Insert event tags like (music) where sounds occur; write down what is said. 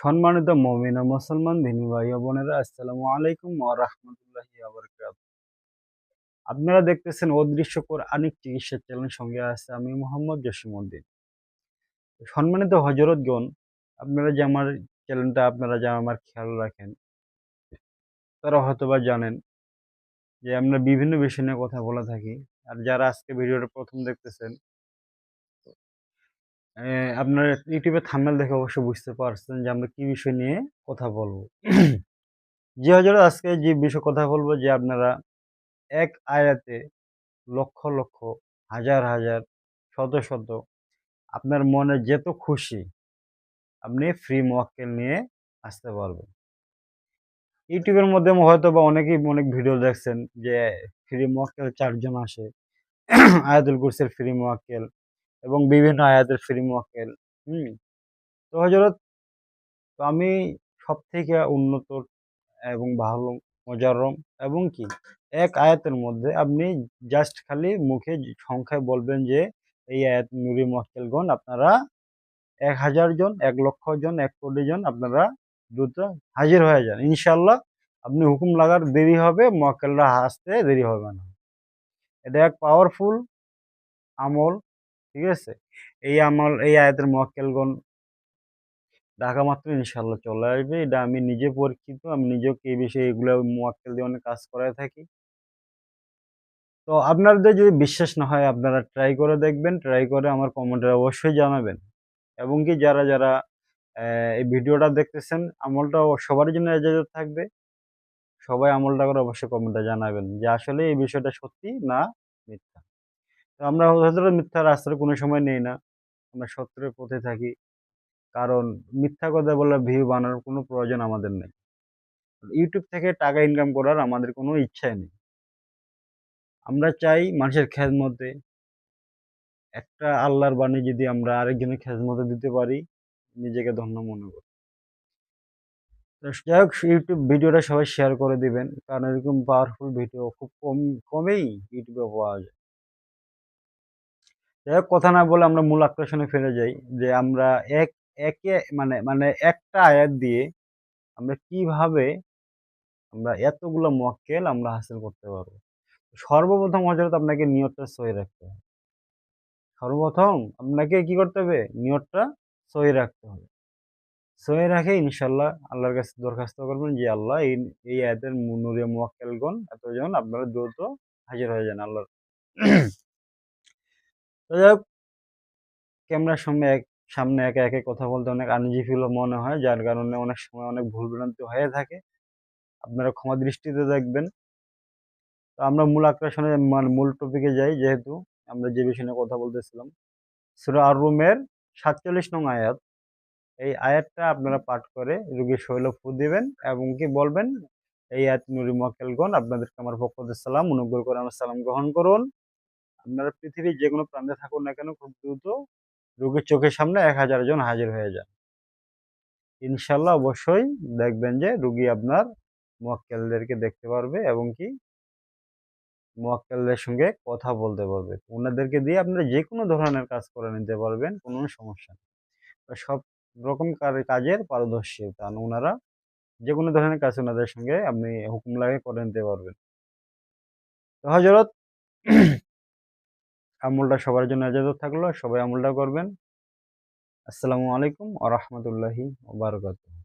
সম্মানিত মমিন ও মুসলমান দিনী ভাই ও বোনেরা, আসসালামু আলাইকুম ওয়া রাহমাতুল্লাহি আপনারা দেখতেছেন অদৃশ্যকর আনিক চিকিৎসা চ্যানেলের সঙ্গে আছে আমি মোহাম্মদ জসিমউদ্দিন। সম্মানিত হজরতগণ আপনারা যে আমার চ্যানেলটা আপনারা যা আমার খেয়াল রাখেন, তারা হয়তোবা জানেন যে আমরা বিভিন্ন বিষয় নিয়ে কথা বলে থাকি। আর যারা আজকে ভিডিওটা প্রথম দেখতেছেন আপনারা ইউটিউবে থাম্বনেল দেখে অবশ্যই বুঝতে পারছেন যে আমরা কি বিষয় নিয়ে কথা বলব। (clears throat) জি হজরত, আজকে যে বিষয় কথা বলব যে আপনারা এক আয়াতে লক্ষ লক্ষ, হাজার হাজার, শত শত আপনার মনে যেত খুশি আপনি ফ্রি মোয়াক্কেল নিয়ে আসতে পারবেন। ইউটিউবের মধ্যে হয়তো বা অনেকেই অনেক ভিডিও দেখছেন যে ফ্রি মোয়াক্কেল চারজন আসে। (clears throat) আয়াতুল কুরসির ফ্রি মোয়াক্কেল এবং বিভিন্ন আয়াতের ফ্রি মোয়াক্কেল হুম? তো হজরত তো আমি সব থেকে উন্নত এবং ভালো মজারম এবং কি? এক আয়াতের মধ্যে আপনি জাস্ট খালি মুখে সংখ্যায় বলবেন যে, এই আয়াত নুরি মোয়াক্কেলগণ আপনারা এক হাজার জন, এক লক্ষ জন, এক কোটি জন আপনারা দ্রুত হাজির হয়ে যান। ইনশাল্লাহ আপনি হুকুম লাগার দেরি হবে মোয়াক্কেলরা আসতে দেরি হবে না। এটা এক পাওয়ারফুল আমল। ঠিক আছে? এই আমল এই আয়াতের মোয়াক্কেলগণ ঢাকা মাত্র ইনশাল্লাহ চলে আসবে। এটা আমি নিজে পরীক্ষিত, আমি নিজেকে এই বিষয়ে এগুলো মোয়াক্কেল দিয়ে অনেক কাজ করে থাকি। তো আপনাদের যদি বিশ্বাস না হয়, আপনারা ট্রাই করে দেখবেন ট্রাই করে আমার কমেন্টে অবশ্যই জানাবেন। এবং কি যারা যারা এই ভিডিওটা দেখতেছেন, আমলটা সবার জন্য এজাজত থাকবে। সবাই আমলটা করে অবশ্যই কমেন্টে জানাবেন যে আসলে এই বিষয়টা সত্যি না মিথ্যা। আমরা হয়তো মিথ্যা রাস্তার কোনো সময় নেই না। আমরা সত্যের পথে থাকি। কারণ মিথ্যা কথা বলে ভিউ বানানোর কোনো প্রয়োজন আমাদের নেই। ইউটিউব থেকে টাকা ইনকাম করার আমাদের কোনো ইচ্ছাই নেই। আমরা চাই মানুষের খেদমতে, একটা আল্লাহর বাণী যদি আমরা আরেকজনের খেদমতে দিতে পারি, নিজেকে ধন্য মনে করি। যাই হোক ইউটিউব ভিডিওটা সবাই শেয়ার করে দিবেন। কারণ এরকম পাওয়ারফুল ভিডিও খুব কম, কমেই ইউটিউবে পাওয়া যায়। যাই কথা না বলে আমরা মূল আকর্ষণে ফিরে যাই যে আমরা এক, একে মানে মানে একটা আয়াত দিয়ে আমরা কীভাবে আমরা এতগুলো মক্কেল আমরা হাসিল করতে পারব। সর্বপ্রথম হজরত আপনাকে নিয়তটা সহি রাখতে হবে। সর্বপ্রথম আপনাকে কি করতে হবে? নিয়তটা সহি রাখতে হবে। সহি রাখে ইনশাল্লাহ আল্লাহর কাছে দরখাস্ত করবেন যে, আল্লাহ, এই এই আয়াতের নুরিয়া মোয়াক্কেলগণ এতজন আপনারা দ্রুত হাজির হয়ে যান আল্লাহর যাই হোক, ক্যামেরার সামনে এক, সামনে একে একে কথা বলতে অনেক আনইজি ফিল মনে হয়, যার কারণে অনেক সময় অনেক ভুল ভ্রান্তি হয়ে থাকে। আপনারা ক্ষমা দৃষ্টিতে দেখবেন। তো আমরা মূল আকর্ষণে মানে মূল টপিকে যাই, যেহেতু আমরা যে বিষয় নিয়ে কথা বলতেছিলাম, সুরা আর রুমের সাতচল্লিশ নং আয়াত। এই আয়াতটা আপনারা পাঠ করে রুগীর শৈল ফু দিবেন এবং কি বলবেন? এই আয়াত নুরি মক্কেলগণ আপনাদেরকে আমার পক্ষ সালাম, অনুগ্রহ করে আমার সালাম গ্রহণ করুন। আপনারা পৃথিবীর যে কোনো প্রান্তে থাকুন না কেন, খুব দ্রুত রোগীর চোখের সামনে এক হাজার জন হাজির হয়ে যান। ইনশাল্লাহ অবশ্যই দেখবেন যে রুগী আপনার মোয়াক্কেলদেরকে দেখতে পারবে এবং কি মোয়াক্কেলদের সঙ্গে কথা বলতে পারবে। ওনাদেরকে দিয়ে আপনারা যে কোনো ধরনের কাজ করে নিতে পারবেন, কোনো সমস্যা নেই। সব রকম কাজের পারদর্শী কারণ ওনারা যে কোনো ধরনের কাজ ওনাদের সঙ্গে আপনি হুকুম লাগে করে নিতে পারবেন। তো হজরত আমলটা সবার জন্য এজাজত থাকল সবাই আমলটা করবেন। আসসালামু আলাইকুম আ রহমতুল্লাহি ওবরাকাতুহ